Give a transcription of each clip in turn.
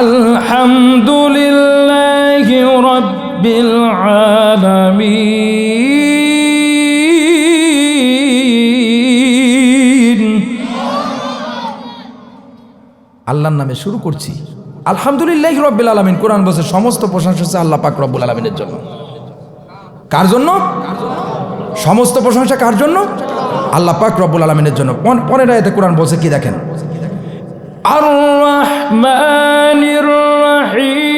আলহামদুলিল্লাহি রাব্বিল আলামিন। আল্লাহর নামে শুরু করছি। আলহামদুলিল্লাহ রব্বুল আলমিন। কোরআন বসে সমস্ত প্রশংসা হচ্ছে আল্লাহ পাক রব্বুল আলমিনের জন্য। কার জন্য? সমস্ত প্রশংসা কার জন্য? আল্লাহ পাক রব্বুল আলমিনের জন্য। পরের এতে কোরআন বসে কি দেখেন? الرحمن الرحيم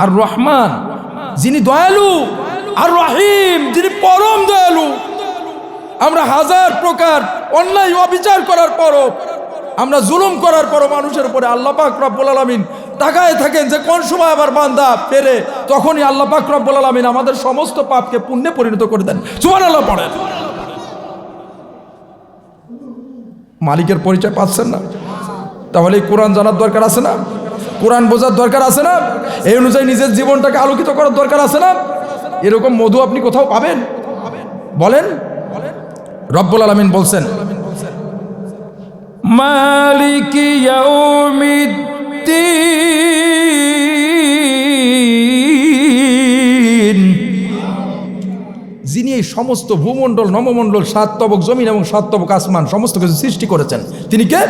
আর রহমান যিনি দয়ালু আর রহিম যিনি পরম দয়ালু আমরা হাজার প্রকার অন্যায় অবিচার করার পরও আমরা জুলুম করার পরও মানুষের উপরে আল্লাহ পাক রব্বুল আলমিন তাকায় থাকেন যে কোন সময় আবার বান্দা পেরে তখনই আল্লাহ পাক রব্বুল আমাদের সমস্ত পাপকে পুণ্যে পরিণত করে দেন। সুমান আল্লাহ পড়েন। মালিকের পরিচয় পাচ্ছেন না। তাহলে কোরআন জানার দরকার আছে না? কোরআন বোঝার দরকার আছে না? এই অনুযায়ী নিজের জীবনটাকে আলোকিত করার দরকার আছে না? এরকম মধু আপনি কোথাও পাবেন? বলেন। রব্বুল আলমিন বলছেন, মালিক যিনি এই সমস্ত ভূমণ্ডল নবমণ্ডল সাততবক জমিন এবং সাততবক আসমান সমস্ত কিছু সৃষ্টি করেছেন তিনি কে?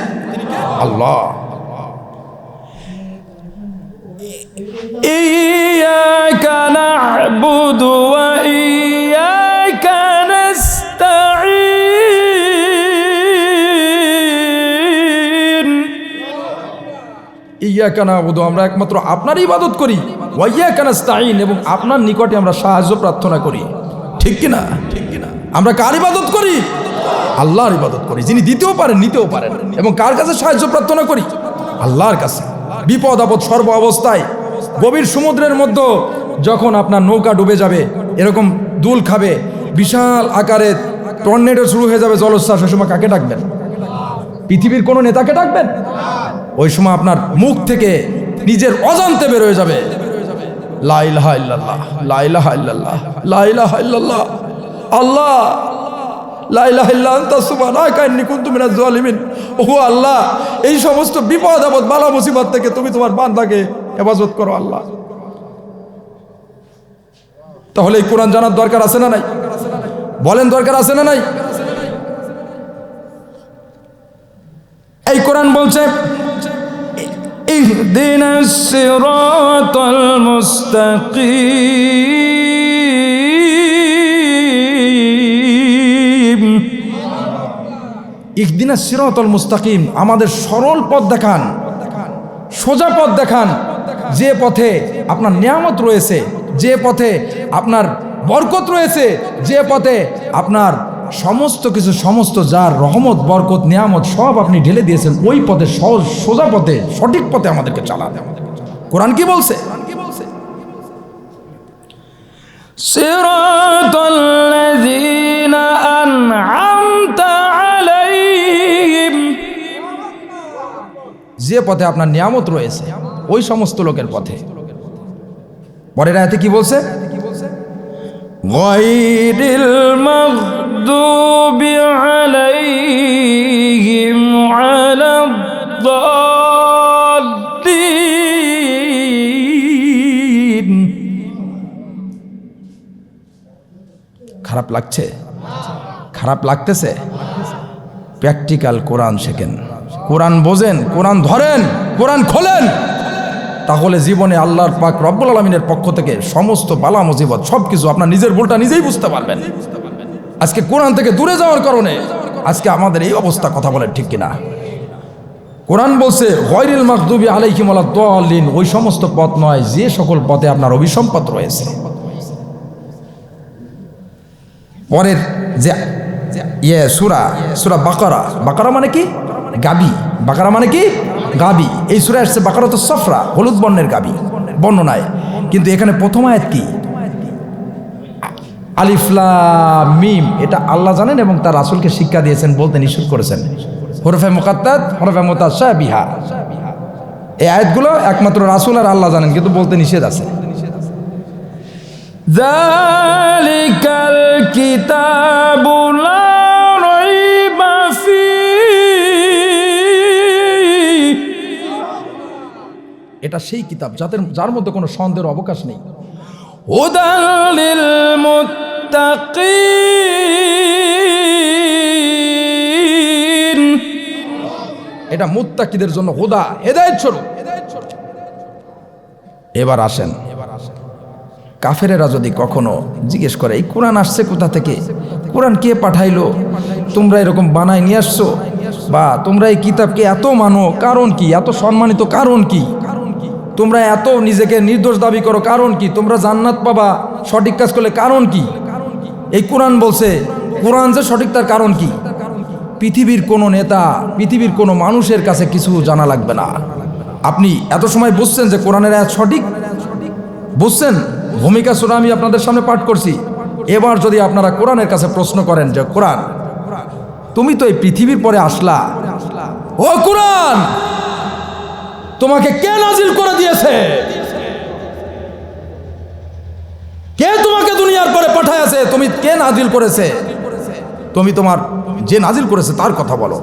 আল্লাহ। এই ইয়া কানা আমরা একমাত্র আপনার ইবাদত করি। ওয়াইয়া কানাস্তাইন এবং আপনার নিকটে আমরা সাহায্য প্রার্থনা করি। ঠিক কিনা? ঠিক কিনা? আমরা কার ইবাদত করি? আল্লাহর ইবাদত করি। যিনি দিতেও পারেন, নিতেও পারেন। এবং কার কাছে সাহায্য প্রার্থনা করি? আল্লাহর কাছে। বিপদ, আপদ, সর্ব অবস্থায়, গভীর সমুদ্রের মধ্যে যখন আপনার নৌকা ডুবে যাবে, এরকম দুল খাবে, বিশাল আকারে টর্নেডো শুরু হয়ে যাবে জলোচ্ছ্বাস, সে সময় কাকে ডাকবেন? পৃথিবীর কোনো নেতাকে ডাকবেন? ওই সময় আপনার মুখ থেকে নিজের অজান্তে বেরোয় যাবে। লাইলাহা ইল্লাল্লাহ লাইলাহা ইল্লাল্লাহ লাইলাহা ইল্লাল্লাহ। আল্লাহ আল্লাহ, এই সমস্ত বিপদ আপদ, বালা মুসিবত থেকে তুমি তোমার বান্দাকে হেফাজত করো আল্লাহ। তাহলে এই কোরআন জানার দরকার আছে না নাই? বলেন দরকার আছে না নাই? এই কোরআন বলছে اهدنا الصراط المستقيم ইকদিনা সিরাতল মুস্তাকিম আমাদের সরল পথ দেখান সোজা পথ দেখান যে পথে আপনার নিয়ামত রয়েছে যে পথে আপনার বরকত রয়েছে যে পথে আপনার সমস্ত কিছু সমস্ত যার রহমত বরকত নিয়ামত সব আপনি ঢেলে দিয়েছেন ওই পথে সহজ সোজা পথে সঠিক পথে আমাদেরকে চালান কোরআন কি বলছে صراط الذين أنعمت عليهم যে পথে আপনার নিয়ামত রয়েছে ওই সমস্ত লোকের পথে পরের আয়াতে কি বলছে غير المغضوب عليهم على الضالين খারাপ লাগছে খারাপ লাগতেছে প্র্যাকটিক্যাল কোরআন শেখেন কোরআন বোঝেন কোরআন ধরেন কোরআন খোলেন তাহলে জীবনে আল্লাহর পাক রব্বুল আলমিনের পক্ষ থেকে সমস্ত বালা মুসিবত সব কিছু আপনার নিজের ভুলটা নিজেই বুঝতে পারবেন আজকে কোরআন থেকে দূরে যাওয়ার কারণে আজকে আমাদের এই অবস্থা কথা বলেন ঠিক কিনা? কোরআন বলছে, গয়রিল মাকদুবি আলাইহিম আলা দলিন ওই সমস্ত পথ নয়, যে সকল পথে আপনার অভিসম্পদ রয়েছে। পরের যে ইয়ে সুরা সুরা বাকারা। বাকারা মানে কি? গাবি। বাকারা মানে কি? গাবি। এই সুরা আসছে বাকারা তো সফরা হলুদ বর্ণের গাবি বর্ণনায় কিন্তু এখানে প্রথম আয়াত কি? আলিফলা মিম এটা আল্লাহ জানেন এবং তার রাসুলকে শিক্ষা দিয়েছেন বলতে নিষেধ করেছেন। হরফে মোকাত্তাত হরফে মোতাশা বিহার এই আয়াতগুলো একমাত্র রাসুল আর আল্লাহ জানেন কিন্তু বলতে নিষেধ আছে। জালিকাল কিতাবুলা এটা সেই কিতাব যাদের যার মধ্যে কোনো সন্দেহের অবকাশ নেই। মুত্তাকিন। এটা মুত্তাকিদের জন্য হুদা, হেদায়েত স্বরূপ। এবার আসেন। কাফেরেরা যদি কখনো জিজ্ঞেস করে, এই কোরআন আসছে কোথা থেকে? কোরআন কে পাঠাইলো? তোমরা এরকম বানায় নিয়ে আসছো? বা তোমরা এই কিতাবকে এত মানো, কারণ কি? এত সম্মানিত কারণ কি? তোমরা এত নিজেকে নির্দোষ দাবি করো, কারণ কি? তোমরা জান্নাত পাবা, সঠিক কাজ করলে কারণ কি? এই কোরআন বলছে, কোরআন যে সঠিক তার কারণ কি? পৃথিবীর কোনো নেতা, পৃথিবীর কোনো মানুষের কাছে কিছু জানা লাগবে না। আপনি এত সময় বুঝছেন যে কোরআনের আয়াত সঠিক? বুঝছেন? ভূমিকা সুরা আমি আপনাদের সামনে পাঠ করছি। এবার যদি আপনারা কোরআনের কাছে প্রশ্ন করেন যে, কোরআন, তুমি তো এই পৃথিবীর পরে আসলা। ও কোরআন! তোমাকে কে নাজিল করে দিয়েছে কে তোমাকে দুনিয়ার পরে পাঠায় আছে তুমি কে নাজিল করেছে? তুমি তোমার যে নাজিল করেছে তার কথা বলো।